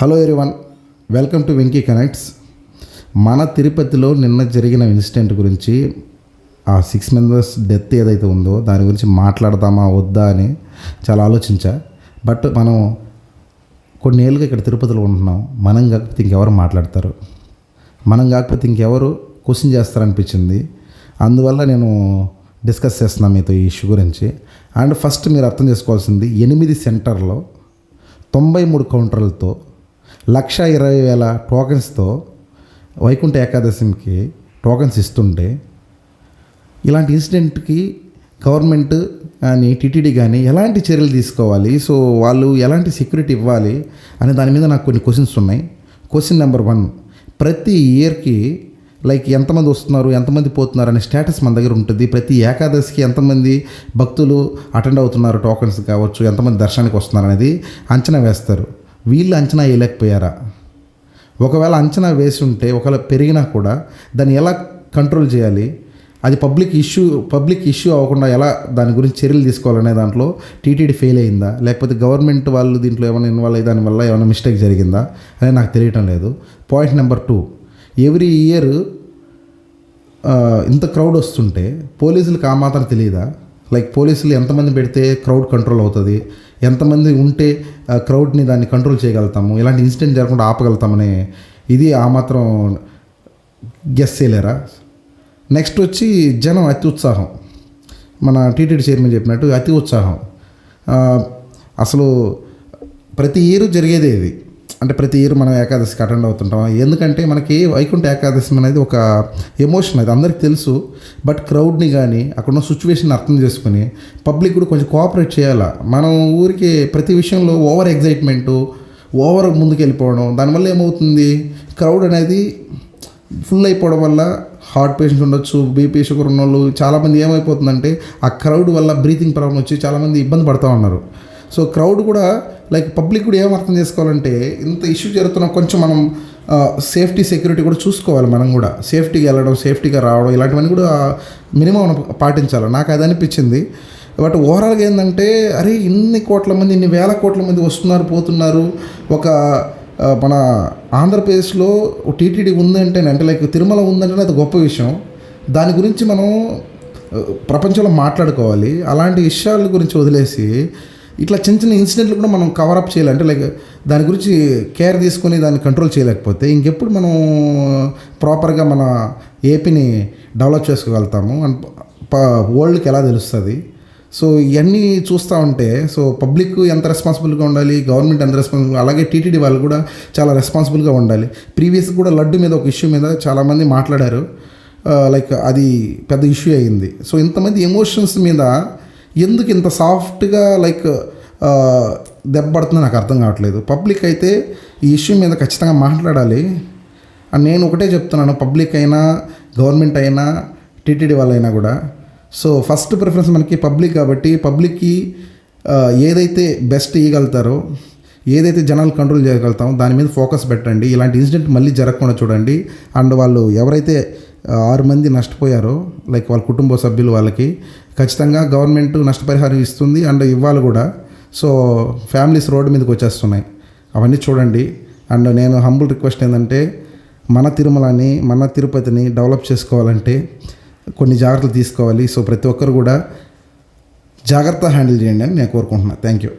Hello everyone welcome to Venky connects మన తిరుపతిలో నిన్న జరిగిన ఇన్సిడెంట్ గురించి ఆ సిక్స్ మెంబర్స్ డెత్ ఏదైతే ఉందో దాని గురించి మాట్లాడదామా వద్దా అని చాలా ఆలోచించా. బట్ మనం కొన్ని ఏళ్ళుగా ఇక్కడ తిరుపతిలో ఉంటున్నాం. మనం కాకపోతే ఇంకెవరు మాట్లాడతారు? మనం కాకపోతే ఇంకెవరు క్వశ్చన్ చేస్తారనిపించింది. అందువల్ల నేను డిస్కస్ చేస్తున్నాను మీతో ఈ ఇష్యూ గురించి. అండ్ ఫస్ట్ మీరు అర్థం చేసుకోవాల్సింది ఎనిమిది సెంటర్లో తొంభై మూడు కౌంటర్లతో లక్ష ఇరవై వేల టోకెన్స్తో వైకుంఠ ఏకాదశికి టోకెన్స్ ఇస్తుంటే ఇలాంటి ఇన్సిడెంట్కి గవర్నమెంట్ కానీ టీటీడీ కానీ ఎలాంటి చర్యలు తీసుకోవాలి? సో వాళ్ళు ఎలాంటి సెక్యూరిటీ ఇవ్వాలి? అనే దాని మీద నాకు కొన్ని క్వశ్చన్స్ ఉన్నాయి. క్వశ్చన్ నెంబర్ వన్ ప్రతి ఇయర్కి లైక్ ఎంతమంది వస్తున్నారు ఎంతమంది పోతున్నారు అనే స్టేటస్ మన దగ్గర ఉంటుంది. ప్రతి ఏకాదశికి ఎంతమంది భక్తులు అటెండ్ అవుతున్నారు టోకన్స్ కావచ్చు ఎంతమంది దర్శనానికి వస్తున్నారు అనేది అంచనా వేస్తారు. వీళ్ళు అంచనా వేయలేకపోయారా? ఒకవేళ అంచనా వేసి ఉంటే ఒకవేళ పెరిగినా కూడా దాన్ని ఎలా కంట్రోల్ చేయాలి? అది పబ్లిక్ ఇష్యూ పబ్లిక్ ఇష్యూ అవ్వకుండా ఎలా దాని గురించి చర్యలు తీసుకోవాలనే దాంట్లో టీటీడీ ఫెయిల్ అయిందా లేకపోతే గవర్నమెంట్ వాళ్ళు దీంట్లో ఏమైనా ఇన్వాల్వ్ అయ్యి దానివల్ల ఏమైనా మిస్టేక్ జరిగిందా? అనేది నాకు తెలియటం లేదు. Point number two every year ఇంత క్రౌడ్ వస్తుంటే పోలీసులకు ఆ మాత్రం తెలియదా? లైక్ పోలీసులు ఎంతమంది పెడితే క్రౌడ్ కంట్రోల్ అవుతుంది? ఎంతమంది ఉంటే క్రౌడ్ని దాన్ని కంట్రోల్ చేయగలుగుతాము? ఇలాంటి ఇన్సిడెంట్ జరగకుండా ఆపగలుగుతామనే ఇది ఆ మాత్రం గెస్ చేయలేరా? నెక్స్ట్ వచ్చి జనం అతి ఉత్సాహం. మన టీటీడీ చైర్మన్ చెప్పినట్టు అతి ఉత్సాహం. అసలు ప్రతి ఇయర్ జరిగేదే ఇది. అంటే ప్రతి ఇయర్ మనం ఏకాదశికి అటెండ్ అవుతుంటాం. ఎందుకంటే మనకి వైకుంఠ ఏకాదశి అనేది ఒక ఎమోషన్ అది అందరికీ తెలుసు. బట్ క్రౌడ్ని కానీ అక్కడ ఉన్న సిచ్యువేషన్ అర్థం చేసుకుని పబ్లిక్ కూడా కొంచెం కోఆపరేట్ చేయాలా? మనం ఊరికి ప్రతి విషయంలో ఓవర్ ఎగ్జైట్మెంటు ఓవర్ ముందుకు వెళ్ళిపోవడం దానివల్ల ఏమవుతుంది? క్రౌడ్ అనేది ఫుల్ అయిపోవడం వల్ల హార్ట్ పేషెంట్స్ ఉండొచ్చు బీపీ షుగర్ ఉన్న వాళ్ళు చాలామంది ఏమైపోతుందంటే ఆ క్రౌడ్ వల్ల బ్రీతింగ్ ప్రాబ్లం వచ్చి చాలామంది ఇబ్బంది పడుతూ ఉన్నారు. సో క్రౌడ్ కూడా లైక్ పబ్లిక్ కూడా ఏం అర్థం చేసుకోవాలంటే ఇంత ఇష్యూ జరుగుతున్న కొంచెం మనం సేఫ్టీ సెక్యూరిటీ కూడా చూసుకోవాలి మనం కూడా. సేఫ్టీగా వెళ్ళడం సేఫ్టీగా రావడం ఇలాంటివన్నీ కూడా మినిమం మనం పాటించాలి. నాకు అది అనిపించింది. బట్ ఓవరాల్గా ఏంటంటే అరే ఇన్ని కోట్ల మంది ఇన్ని వేల కోట్ల మంది వస్తున్నారు పోతున్నారు. ఒక మన ఆంధ్రప్రదేశ్లో టీటీడీ ఉందంటే అంటే లైక్ తిరుమల ఉందంటే అది గొప్ప విషయం. దాని గురించి మనం ప్రపంచంలో మాట్లాడుకోవాలి. అలాంటి విషయాల గురించి వదిలేసి ఇట్లా చిన్న చిన్న ఇన్సిడెంట్లు కూడా మనం కవరప్ చేయాలి. అంటే లైక్ దాని గురించి కేర్ తీసుకొని దాన్ని కంట్రోల్ చేయలేకపోతే ఇంకెప్పుడు మనం uh, ప్రాపర్గా మన ఏపీని డెవలప్ చేసుకోగలుగుతాము. అండ్ వరల్డ్కి ఎలా తెలుస్తుంది? సో ఇవన్నీ చూస్తూ ఉంటే సో పబ్లిక్ ఎంత రెస్పాన్సిబుల్గా ఉండాలి గవర్నమెంట్ ఎంత రెస్పాన్సిబుల్ అలాగే టీటీడీ వాళ్ళు కూడా చాలా రెస్పాన్సిబుల్గా ఉండాలి. ప్రీవియస్ కూడా లడ్డు మీద ఒక ఇష్యూ మీద చాలామంది మాట్లాడారు. Uh, లైక్ అది పెద్ద ఇష్యూ అయింది సో ఇంతమంది ఎమోషన్స్ మీద ఎందుకు ఇంత సాఫ్ట్గా లైక్ దెబ్బ పడుతుందో నాకు అర్థం కావట్లేదు. పబ్లిక్ అయితే ఈ ఇష్యూ మీద ఖచ్చితంగా మాట్లాడాలి. అండ్ నేను ఒకటే చెప్తున్నాను పబ్లిక్ అయినా గవర్నమెంట్ అయినా టీటీడీ వాళ్ళైనా కూడా. సో ఫస్ట్ ప్రిఫరెన్స్ మనకి పబ్లిక్ కాబట్టి పబ్లిక్కి ఏదైతే బెస్ట్ ఇవ్వగలుగుతారో ఏదైతే జనాలు కంట్రోల్ చేయగలుగుతామో దాని మీద ఫోకస్ పెట్టండి. ఇలాంటి ఇన్సిడెంట్ మళ్ళీ జరగకుండా చూడండి. అండ్ వాళ్ళు ఎవరైతే ఆరు మంది నష్టపోయారు. లైక్ వాళ్ళ కుటుంబ సభ్యులు వాళ్ళకి. ఖచ్చితంగా గవర్నమెంట్ నష్టపరిహారం ఇస్తుంది అండ్ ఇవ్వాలి కూడా. సో ఫ్యామిలీస్ రోడ్డు మీదకి వచ్చేస్తున్నాయి. అవన్నీ చూడండి. అండ్ నేను హంబుల్ రిక్వెస్ట్ ఏంటంటే మన తిరుమలని మన తిరుపతిని డెవలప్ చేసుకోవాలంటే కొన్ని జాగ్రత్తలు తీసుకోవాలి. సో ప్రతి ఒక్కరు కూడా జాగ్రత్త హ్యాండిల్ చేయండి అని నేను కోరుకుంటున్నాను థ్యాంక్ యూ